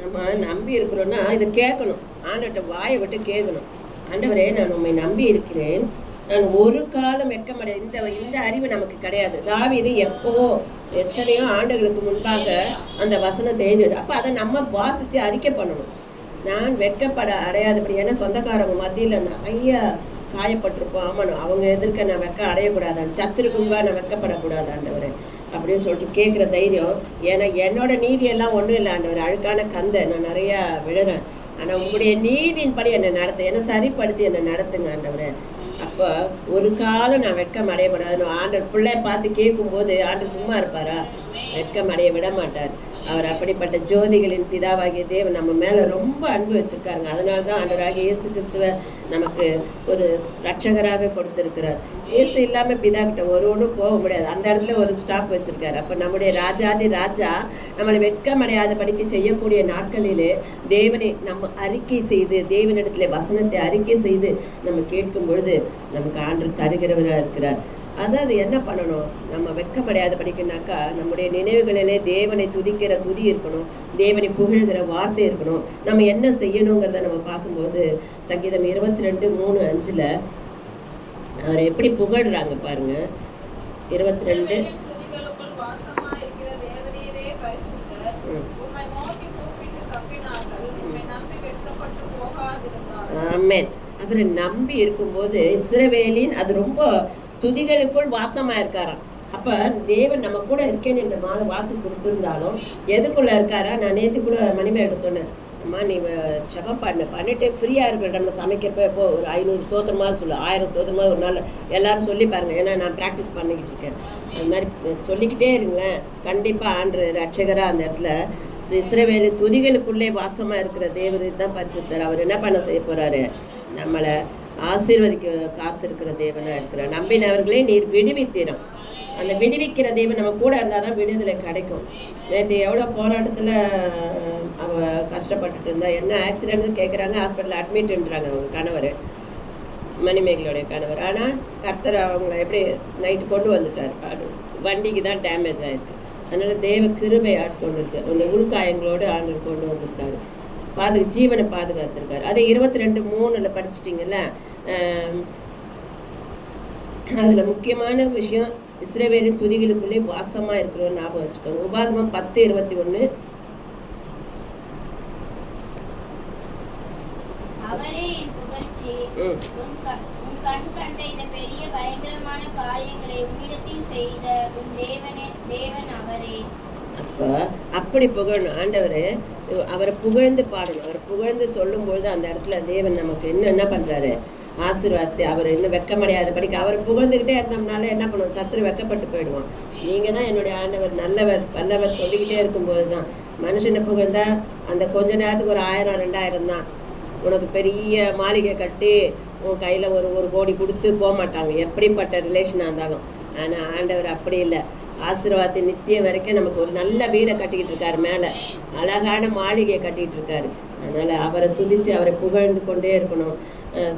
நம்ம நம்பி இருக்கிறோம்னா இதை கேட்கணும். ஆண்டவர்கிட்ட வாயை விட்டு கேட்கணும். ஆண்டவரே நான் உண்மை நம்பி இருக்கிறேன். நான் ஒரு காலம் வெட்கமடைய இந்த இந்த அறிவு நமக்கு கிடையாது. தாவீது எப்போ எத்தனையோ ஆண்டுகளுக்கு முன்பாக அந்த வசனத்தை எழுதி வச்சு அப்போ அதை நம்ம வாசித்து அறிக்கை பண்ணணும். நான் வெட்கப்பட அடையாதபடி ஏன்னா சொந்தக்காரங்க மத்தியில் நிறைய காயப்பட்டிருப்போம். ஆமாம் அவங்க எதிர்க்க நான் வெக்க அடையக்கூடாதான் சத்துருக்கும்பா நான் வெட்கப்படக்கூடாது ஆண்டவரே. அப்படின்னு சொல்லிட்டு கேட்குற தைரியம். ஏன்னா என்னோட நீதி எல்லாம் ஒன்றும் இல்லை ஆண்டவர் அழுக்கான கந்தை. நான் நிறையா விழுறேன். ஆனால் உங்களுடைய நீதியின்படி என்னை நடத்து என்னை சரிப்படுத்தி என்னை நடத்துங்க ஆண்டவரை. அப்போ ஒரு காலம் நான் வெட்கம் அடையப்படாதுன்னு ஆண்டவர் பிள்ளைய பார்த்து கேட்கும்போது ஆண்டர் சும்மா இருப்பாரா? வெட்கம் அடைய விட மாட்டார். அவர் அப்படிப்பட்ட ஜோதிகளின் பிதாவாகிய தேவன் நம்ம மேலே ரொம்ப அன்பு வச்சிருக்காருங்க. அதனால தான் ஆண்டவராகிய இயேசு கிறிஸ்துவ நமக்கு ஒரு ரட்சகராக கொடுத்துருக்கிறார். இயேசு இல்லாமல் பிதா கிட்ட ஒரு ஒன்றும் போக முடியாது. அந்த இடத்துல ஒரு ஸ்டாப் வச்சுருக்காரு. அப்போ நம்முடைய ராஜாதி ராஜா நம்மளை வெட்கமடையாத படிக்க செய்யக்கூடிய நாட்களிலே தேவனை நம்ம அறிக்கை செய்து தேவனிடத்துல வசனத்தை அறிக்கை செய்து நம்ம கேட்கும் பொழுது நமக்கு ஆண்டு தருகிறவராக இருக்கிறார் அதாவது என்ன பண்ணணும்? நம்ம வெட்கமடையாத படிக்கனாக்கா நம்முடைய நினைவுகளிலே தேவனை துதிக்கிற துதி இருக்கணும். தேவனை புகழுகிற வார்த்தை இருக்கணும். நம்ம என்ன செய்யணுங்கிறத நம்ம பார்க்கும்போது சங்கீதம் இருபத்தி ரெண்டு மூணு அஞ்சில் அவர் எப்படி புகழ்றாங்க பாருங்க. இருபத்தி ரெண்டு துதிகளுக்குள் நம்பி அவரை நம்பி இருக்கும்போது இஸ்ரவேலின் அது ரொம்ப துதிகளுக்குள் வாசமாக இருக்காராம் அப்போ தேவன் நம்ம கூட இருக்கேன்னு என்ற மா வாக்கு கொடுத்துருந்தாலும் எதுக்குள்ளே இருக்காரா? நான் நேற்று கூட மணிமேட்ட சொன்னேன். அம்மா நீ வ- பண்ண. பண்ணிட்டு ஃப்ரீயாக இருக்கிற நம்ம சமைக்கிறப்ப இப்போ ஒரு ஐநூறு ஸ்தோத்திரமாக சொல்லு. ஆயிரம் ஸ்தோத்திரமாக ஒரு நாள் எல்லோரும் சொல்லி பாருங்கள் ஏன்னா நான் ப்ராக்டிஸ் பண்ணிக்கிட்டு இருக்கேன். அது மாதிரி சொல்லிக்கிட்டே இருங்களேன். கண்டிப்பாக ஆண்டு ரட்சகராக அந்த இடத்துல இஸ்ரவேலு துதிகளுக்குள்ளே வாசமாக இருக்கிற தேவர் தான் பரிசுத்தர். அவர் என்ன பண்ண செய்ய போகிறாரு நம்மளை ஆசீர்வதிக்க காத்திருக்கிற தேவனாக இருக்கிறார். நம்பினவர்களே நீர் விடுவித்தீரம். அந்த விடுவிக்கிற தெய்வம் நம்ம கூட இருந்தால் தான் விடுதலை கிடைக்கும். நேற்று எவ்வளோ போராட்டத்தில் அவ கஷ்டப்பட்டுட்டு இருந்தா என்ன ஆக்சிடென்ட்னு கேட்குறாங்க ஹாஸ்பிட்டலில் அட்மிட்ன்றாங்க அவங்க கணவர். மணிமேகலையோடைய கணவர். ஆனால் கர்த்தர் அவங்கள எப்படி நைட்டு கொண்டு வந்துட்டார் வண்டிக்கு தான் டேமேஜ் ஆயிருக்கு. அதனால் தேவ கிருபை ஆட்கொண்டு இருக்கு அந்த உள்காயங்களோடு ஆண்டு கொண்டு வந்திருக்காரு. பாது ஜீவனை பாதுகாத்திருக்காரு. அது இருபத்தி ரெண்டு மூணில் படிச்சிட்டிங்கல்ல அதில் முக்கியமான விஷயம் இஸ்ரேவேலின் துதிகளுக்குள்ளே வாசமாக இருக்கிறோம் ஞாபகம் வச்சுக்கோங்க. உபாகமம் பத்து இருபத்தி ஒன்று பெரிய பயங்கரமான காரியங்களை உன்னிடத்தில் செய்த உன் தேவனே தேவன் அவரே. அப்போ அப்படி புகழணும். ஆண்டவர் அவரை புகழ்ந்து பாடணும். அவர் புகழ்ந்து சொல்லும்பொழுது அந்த இடத்துல தேவன் நமக்கு இன்னும் என்ன பண்ணுறாரு ஆசீர்வாதத்தை அவர் இன்னும் வெக்கமடையாத படிக்க அவர் புகழ்ந்துக்கிட்டே இருந்தோம்னால என்ன பண்ணுவோம்? சத்துரு வெக்கப்பட்டு போயிடுவோம் நீங்கள் தான் என்னுடைய ஆண்டவர் நல்லவர் வல்லவர் சொல்லிக்கிட்டே இருக்கும்போது தான் மனுஷனை புகழ்ந்தா அந்த கொஞ்ச நேரத்துக்கு ஒரு ஆயிரம் ரெண்டாயிரம் தான். உனக்கு பெரிய மாளிகை கட்டி உன் கையில் ஒரு ஒரு கோடி கொடுத்து போக மாட்டாங்க எப்படிப்பட்ட ரிலேஷனாக இருந்தாலும். ஆனால் ஆண்டவர் அப்படி இல்லை. ஆசீர்வாதி நித்திய வரைக்கும் நமக்கு ஒரு நல்ல வீடை கட்டிக்கிட்டு இருக்காரு மேலே. அழகான மாளிகையை கட்டிக்கிட்டு இருக்காரு அதனால் அவரை துதித்து அவரை புகழ்ந்து கொண்டே இருக்கணும்.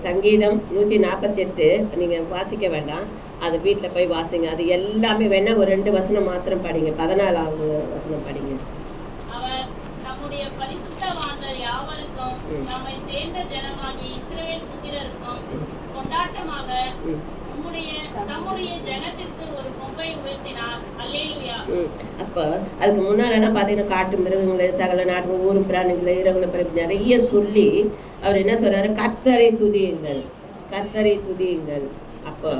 சங்கீதம் நூற்றி நாற்பத்தெட்டு நீங்கள் வாசிக்க வேண்டாம். அது வீட்டில் போய் வாசிங்க. அது எல்லாமே வேணால் ஒரு ரெண்டு வசனம் மாத்திரம் படிங்க. பதினாலாவது வசனம் படிங்க. அப்போ அதுக்கு முன்னால் பார்த்தீங்கன்னா காட்டு மிருகங்களை சகல நாட்டு ஊர் பிராணிகளை இரவுல பிறப்பு நிறைய சொல்லி அவர் என்ன சொல்றாரு? கத்தரை துதியுங்கள். கத்தரை துதியுங்கள். அப்போ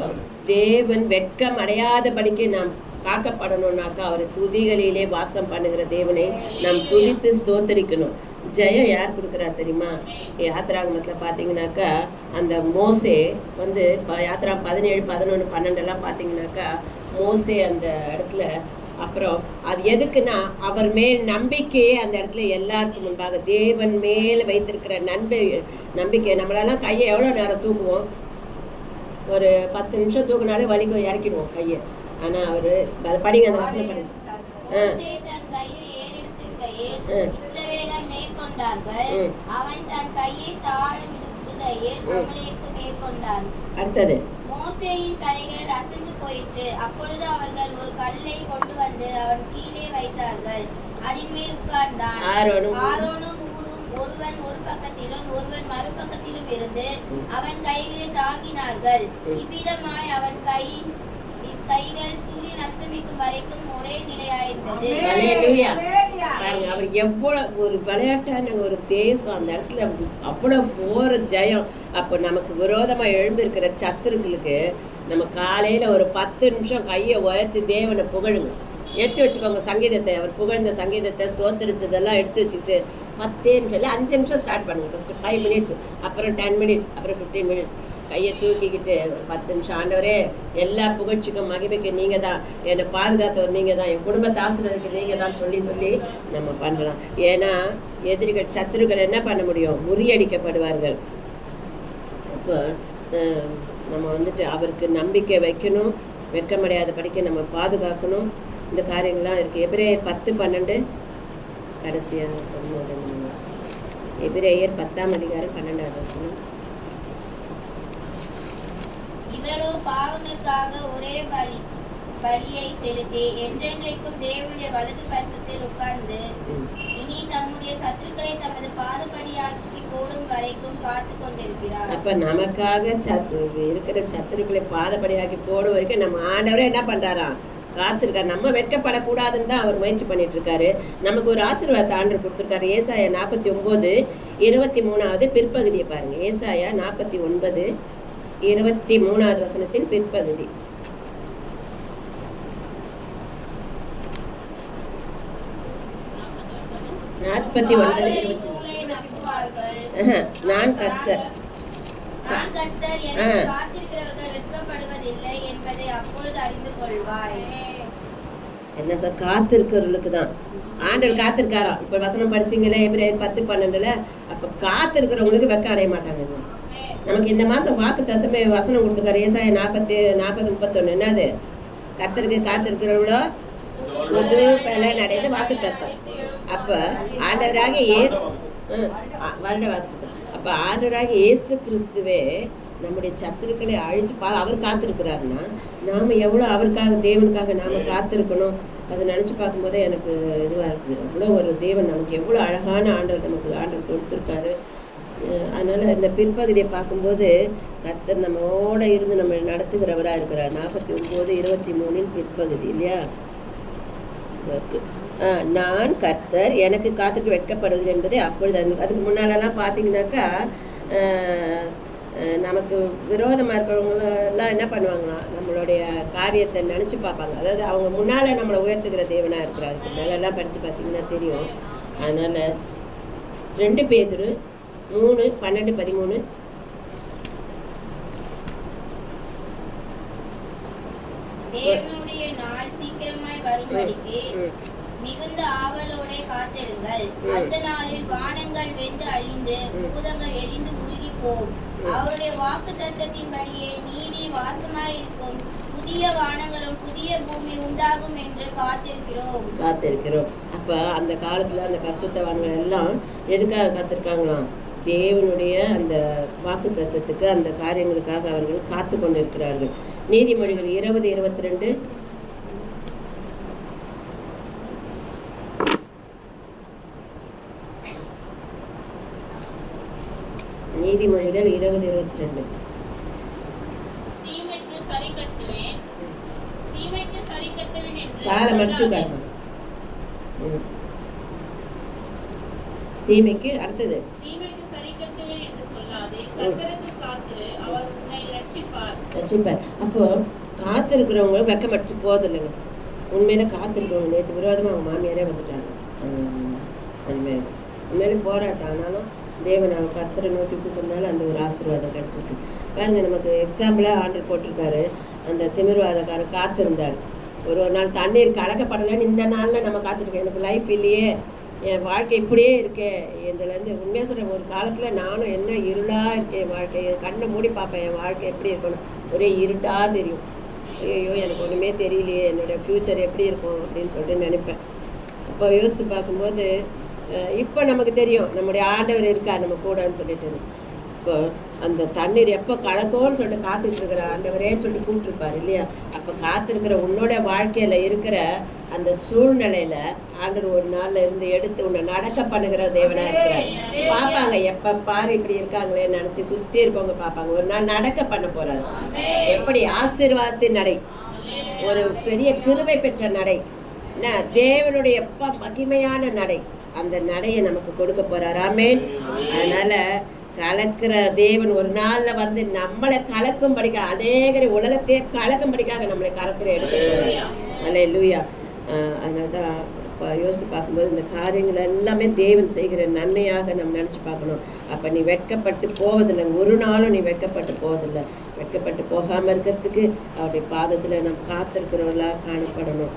தேவன் வெட்கம் அடையாத படிக்க நாம் காக்கப்படணும்னாக்கா அவர் துதிகளிலே வாசம் பண்ணுகிற தேவனை நாம் துதித்து ஸ்தோத்தரிக்கணும். ஜெயம் யார் கொடுக்குறா தெரியுமா? யாத்ராகமத்தில் பார்த்தீங்கன்னாக்கா அந்த மோசே வந்து இப்போ யாத்ரா பதினேழு பதினொன்று பன்னெண்டெல்லாம் பார்த்தீங்கன்னாக்கா மோசே அந்த இடத்துல அப்புறம் அது எதுக்குன்னா அவர் மேல் நம்பிக்கையே அந்த இடத்துல எல்லாருக்கும் முன்பாக தேவன் மேல் வைத்திருக்கிற நன்பை நம்பிக்கை. நம்மளெல்லாம் கையை எவ்வளோ நேரம் தூக்குவோம்? ஒரு பத்து நிமிஷம் தூக்குனாலே வலிக்கும் இறக்கிடுவோம் கையை. ஆனால் அவர் அதை படிங்க அந்த படிங்க. ஆ. அடுத்தது. மோசேயின் கைகள் அசந்து போயிற்று. அப்பொழுது அவர்கள் ஒரு கல்லை கொண்டு வந்து அவன் கீழே வைத்தார்கள். அதின் மேல் உட்கார்ந்தான். ஆரோனும் ஊரும் ஒருவன் ஒரு பக்கத்திலும் ஒருவன் மறுபக்கத்திலும் இருந்து அவன் கைகளை தாங்கினார்கள். இவ்விதமாய் அவன் கையின் கைகள் சூரியன் அஸ்தமிக்கும் வரைக்கும் ஒரே நிலையாயிருந்தது. பாருங்க அவர் எவ்வளவு ஒரு விளையாட்டான ஒரு தேசம். அந்த இடத்துல அவ்வளவு போற ஜெயம். அப்போ நமக்கு விரோதமா எழும்பியிருக்கிற சத்துருக்களுக்கு நம்ம காலையில ஒரு பத்து நிமிஷம் கையை உயர்த்தி தேவனை புகழுங்க. எடுத்து வச்சுக்கோங்க சங்கீதத்தை. அவர் புகழ்ந்த சங்கீதத்தை ஸ்தோத்தரிச்சதெல்லாம் எடுத்து வச்சுக்கிட்டு பத்தே நிமிஷம் இல்லை அஞ்சு நிமிஷம் ஸ்டார்ட் பண்ணுங்கள் ஃபஸ்ட்டு ஃபைவ் மினிட்ஸ் அப்புறம் டென் மினிட்ஸ் அப்புறம் ஃபிஃப்டீன் மினிட்ஸ் கையை தூக்கிக்கிட்டு ஒரு பத்து நிமிஷம். ஆண்டவரே எல்லா புகழ்ச்சிக்கும் மகிமைக்கு நீங்கள் தான். என்னை பாதுகாத்தவர் நீங்கள் தான். என் குடும்பத்தை ஆசிரியருக்கு நீங்கள் தான் சொல்லி சொல்லி நம்ம பண்ணலாம். ஏன்னா எதிரிகள் சத்துருக்கள் என்ன பண்ண முடியும்? முறியடிக்கப்படுவார்கள். அப்போ நம்ம வந்துட்டு அவருக்கு நம்பிக்கை வைக்கணும். வெட்கமடையாத படிக்க நம்ம பாதுகாக்கணும். இந்த காரியங்கள்லாம் இருக்குது எபிரேயர் பத்து பன்னெண்டு. கடைசியாக பதினோரு ரெண்டு மூணு வருஷம் எபிரேயர் பத்தாம் அதிகாரம் பன்னெண்டாவது வருஷம் இவரோ பாவங்களுக்காக ஒரே பலி பலியை செலுத்தி என்றென்றைக்கும் தேவனுடைய வலது பரிசத்தில் உட்கார்ந்து இனி தம்முடைய சத்துருக்களை தமது பாதபடியாக்கி போடும் வரைக்கும் காத்து கொண்டிருக்கிறார். அப்போ நமக்காக சத் இருக்கிற சத்துருக்களை பாதப்படியாக்கி போடும் வரைக்கும் நம்ம ஆண்டவரே என்ன பண்ணுறாராம் காத்திருக்காரு நம்ம வெட்கப்படக்கூடாதுன்னு தான் அவர் முயற்சி பண்ணிட்டு இருக்காரு நமக்கு ஒரு ஆசீர்வாதத்தை ஆண்டு கொடுத்துருக்காரு. ஏசாயா நாற்பத்தி ஒம்பது இருபத்தி மூணாவது பிற்பகுதியை பாருங்க. ஏசாயா நாற்பத்தி ஒன்பது இருபத்தி மூணாவது வசனத்தின் பிற்பகுதி. நாற்பத்தி ஒன்பது நான் கர்த்தர். என்ன சார் காத்திருக்கிறவர்களுக்கு தான். ஆண்டவர் காத்திருக்காராம் இப்போ வசனம் படிச்சீங்களே எப்படி பத்து பன்னெண்டுல? அப்போ காத்திருக்கிறவங்களுக்கு வெக்க அடைய மாட்டாங்க நமக்கு இந்த மாதம் வாக்கு தத்துமே வசனம் கொடுத்துருக்காரு. ஏசாய நாற்பத்தி நாற்பது முப்பத்தொன்று என்னது? கர்த்தருக்கு காத்திருக்கிறவங்களோ? புது பலன் அடைந்து வாக்கு தத்தம் அப்போ ஆண்டவராக ஆ- வருட வாக்கு அப்போ ஆண்டவராக இயேசு கிறிஸ்துவே நம்முடைய சத்துருக்களை அழிச்சு பா அவர் காத்திருக்கிறாருன்னா நாம் எவ்வளோ அவருக்காக தேவனுக்காக நாம் காத்திருக்கணும்? அதை நினச்சி பார்க்கும்போதே எனக்கு இதுவாக இருக்குது. அவ்வளோ ஒரு தேவன் நமக்கு எவ்வளோ அழகான ஆண்டவர் நமக்கு ஆண்டவர் கொடுத்துருக்காரு. அதனால இந்த பிற்பகுதியை பார்க்கும்போது கர்த்தர் நம்மோட இருந்து நம்ம நடத்துகிறவராக இருக்கிறார். நாற்பத்தி ஒம்பது இருபத்தி மூணின் பிற்பகுதி இல்லையா? இதோ இருக்கு அஹ் நான் கர்த்தர் எனக்கு காத்துக்கு வெட்கப்படுவது என்பதை அப்பொழுது அறிந்து- அதுக்கு முன்னாலெல்லாம் பார்த்தீங்கன்னாக்கா நமக்கு விரோதமாக இருக்கிறவங்க எல்லாம் என்ன பண்ணுவாங்களாம் நம்மளுடைய காரியத்தை நினச்சி பார்ப்பாங்க. அதாவது அவங்க முன்னால் நம்மளை உயர்த்துக்கிற தேவனாக இருக்கிறார். அதுக்கு மேலெல்லாம் படித்து பார்த்தீங்கன்னா தெரியும். அதனால் ரெண்டு பேதுரு மூணு பன்னெண்டு பதிமூணு. தேவனுடைய நாள் சீக்கிரமாய் வரும்படிக்கு. மிகுந்த ஆவலோடே காத்திருங்கள். அந்த நாளில் வானங்கள் வெந்து அழிந்து. பூதங்கள் எரிந்து உருகி போம். அவருடைய வாக்கு தத்தத்தின்படியே நீதி வாசமாயிருக்கும். புதிய வானங்களும் புதிய பூமி உண்டாகும் என்று காத்திருக்கிறோம். காத்திருக்கிறோம். அப்போ அந்த காலத்தில் அந்த பரிசுத்தவான்கள் எல்லாம் எதுக்காக காத்திருக்காங்களாம்? தேவனுடைய அந்த வாக்கு தத்துவத்துக்கு அந்த காரியங்களுக்காக அவர்கள் காத்து கொண்டிருக்கிறார்கள் நீதிமொழிகள் இருபது இருபத்தி ரெண்டு நீதிமொழிகள் இருபது இருபத்தி ரெண்டு. காலை மடிச்சு. உட்காரணும். தீமைக்கு அடுத்தது. ரட்சிப்பார். அப்போ காத்திருக்கிறவங்க வெக்கமடிச்சு போதில்லைங்க உண்மையில காத்திருக்கிறவங்க நேற்று விரோதமாக அவங்க மாமியாரே வந்துட்டாங்க. உண்மையிலே போராட்டம். ஆனாலும் தேவன் அவன் கர்த்தரை நோக்கி கூப்பிட்டதுனால அந்த ஒரு ஆசீர்வாதம் கிடச்சிருக்கு. பாருங்க நமக்கு எக்ஸாம்பிளாக ஆர்டர் போட்டிருக்காரு. அந்த திமிர்வாதக்காரர் காத்திருந்தார். ஒரு ஒரு நாள் தண்ணீர் கலக்கப்படலைன்னு இந்த நாளில் நம்ம காத்திருக்கோம். எனக்கு லைஃப் இல்லையே. என் வாழ்க்கை இப்படியே இருக்கே. இதுலேருந்து உண்மையாக சொல்கிறேன் ஒரு காலத்தில் நானும் என்ன இருளாக இருக்கேன் என் வாழ்க்கை. கண்ணை மூடி பார்ப்பேன் என் வாழ்க்கை எப்படி இருக்கணும் ஒரே இருட்டாக தெரியும். ஐயோ எனக்கு ஒன்றுமே தெரியலையே. என்னோடய ஃப்யூச்சர் எப்படி இருக்கும் அப்படின்னு சொல்லிட்டு நினைப்பேன். அப்போ யோசித்து பார்க்கும்போது இப்போ நமக்கு தெரியும் நம்முடைய ஆண்டவர் இருக்கார் நம்ம கூடன்னு சொல்லிட்டு. அப்போ அந்த தண்ணீர் எப்போ கலக்கும்னு சொல்லிட்டு காத்துட்டு இருக்கிற ஆண்டவரேன்னு சொல்லிட்டு கூப்பிட்டுருப்பாரு இல்லையா? அப்போ காத்திருக்கிற உன்னோட வாழ்க்கையில இருக்கிற அந்த சூழ்நிலையில ஆண்டவர் ஒரு நாள்ல இருந்து எடுத்து உன்னை நடக்க பண்ணுகிற தேவனா இருக்கிறார். பார்ப்பாங்க எப்ப பாரு இப்படி இருக்காங்களே நினைச்சு சுத்தி இருக்கவங்க பார்ப்பாங்க ஒரு நாள் நடக்க பண்ண போறாரு. எப்படி ஆசீர்வாதத்தின் நடை? ஒரு பெரிய கிருபை பெற்ற நடை. என்ன? தேவனுடைய எப்ப மகிமையான நடை. அந்த நடையை நமக்கு கொடுக்க போறார். ஆமென். அதனால கலக்கிற தேவன் ஒரு நாள்ல வந்து நம்மளை கலக்கும்படிக்க அநேகரை உலகத்தையே கலக்கும்படிக்காக நம்மளை கரத்துல எடுக்க அல்ல லூயா அதனால தான் இப்போ யோசித்து பார்க்கும்போது இந்த காரியங்கள் எல்லாமே தேவன் செய்கிற நன்மையாக நம்ம நினச்சி பார்க்கணும். அப்போ நீ வெட்கப்பட்டு போவதில்லை. ஒரு நாளும் நீ வெட்கப்பட்டு போவதில்லை. வெட்கப்பட்டு போகாமல் இருக்கிறதுக்கு அவருடைய பாதத்தில் நம்ம காத்திருக்கிறவர்களாக காணப்படணும்.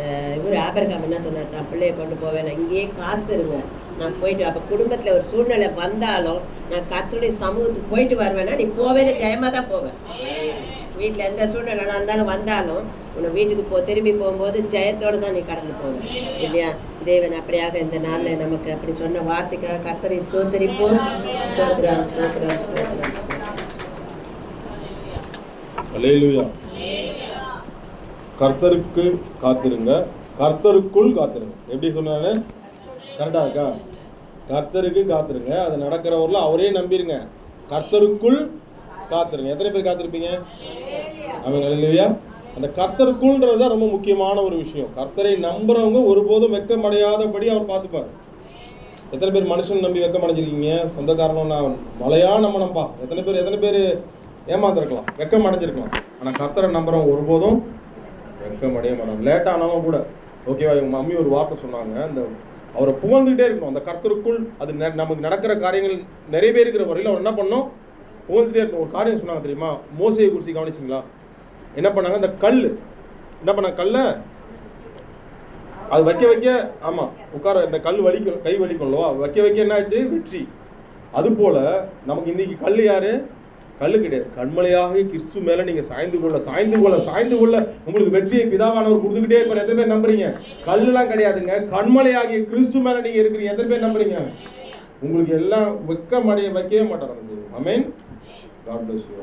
இந்த இவர் ஆபரகாம் என்ன சொன்னார்? தான் பிள்ளைய கொண்டு போவேன் நான் இங்கேயே காத்துருங்க. நான் போயிட்டு அப்போ குடும்பத்தில் ஒரு சூழ்நிலை வந்தாலும் நான் கத்தருடைய சமூகத்துக்கு போயிட்டு வருவேன்னா நீ போவேல ஜெயமாக தான் போவேன். வீட்டில் எந்த சூழ்நிலை இருந்தாலும் வந்தாலும் உன்னை வீட்டுக்கு போ திரும்பி போகும்போது ஜெயத்தோடு தான் நீ கடந்து போவேன். இல்லையா? தேவன் அப்படியாக இந்த நாளில் நமக்கு அப்படி சொன்ன வார்த்தைக்காக கத்தரை ஸ்தோத்தரிப்போம். ஸ்தோத்திரம் ஸ்தோத்திரம் ஸ்தோத்திரம் ஸ்தோத்திரம். கர்த்தருக்கு காத்திருங்க. கர்த்தருக்குள் காத்திருங்க. எப்படி சொன்னாரு? கரெக்டாக இருக்கா? கர்த்தருக்கு காத்திருங்க. அது நடக்கிறவரில் அவரே நம்பிருங்க. கர்த்தருக்குள் காத்திருங்க. எத்தனை பேர் காத்திருப்பீங்க? அவங்க இல்லையா அந்த கர்த்தருக்குள்ன்றது தான் ரொம்ப முக்கியமான ஒரு விஷயம். கர்த்தரை நம்புறவங்க ஒருபோதும் வெக்கமடையாதபடி அவர் பார்த்துப்பார். எத்தனை பேர் மனுஷன் நம்பி வெக்கமடைஞ்சிருக்கீங்க? சொந்தக்காரனும் நான் மலையா நம்பணும்ப்பா எத்தனை பேர் எத்தனை பேர் ஏமாந்துருக்கலாம். வெக்கம் அடைஞ்சிருக்கலாம் ஆனால் கர்த்தரை நம்புறவங்க ஒருபோதும் வெக்கம் அடைய மாட்டாங்க லேட் கூட. ஓகேவா எங்கள் மம்மி ஒரு வார்த்தை சொன்னாங்க. அந்த அவரை புகழ்ந்துகிட்டே இருக்கணும். அந்த கர்த்தருக்குள் அது நெ- நமக்கு நடக்கிற காரியங்கள் நிறைவேறுகிற வரையில் அவர் என்ன பண்ணோம் புகழ்ந்துகிட்டே இருக்கணும். ஒரு காரியம் சொன்னாங்க தெரியுமா? மோசையை குறித்து கவனிச்சிங்களா? என்ன பண்ணாங்க? அந்த கல் என்ன பண்ணாங்க? கல்லை? அது வைக்க வைக்க ஆமா உட்கார இந்த கல் வலிக்கும் கை வலிக்கும்லவா? வைக்க வைக்க என்ன ஆச்சு வெற்றி. அது போல நமக்கு இன்னைக்கு கல் யாரு? கல்லு கிடையாது. கண்மலையாகவே கிறிஸ்து மேல நீங்க சாய்ந்து கொள்ள சாய்ந்து கொள்ள சாய்ந்து கொள்ள உங்களுக்கு வெற்றியை பிதாவானவர் கொடுத்துக்கிட்டே இருப்பார். எத்தனை பேர் நம்புறீங்க? கல்லுலாம் கிடையாதுங்க. கண்மலையாகிய கிறிஸ்து மேல நீங்க இருக்கிறீங்க. எத்தனை பேர் நம்புறீங்க? உங்களுக்கு எல்லாம் வெக்க மடைய வைக்கவே மாட்டார் அந்த மீன் காட் பிளஸ் யூ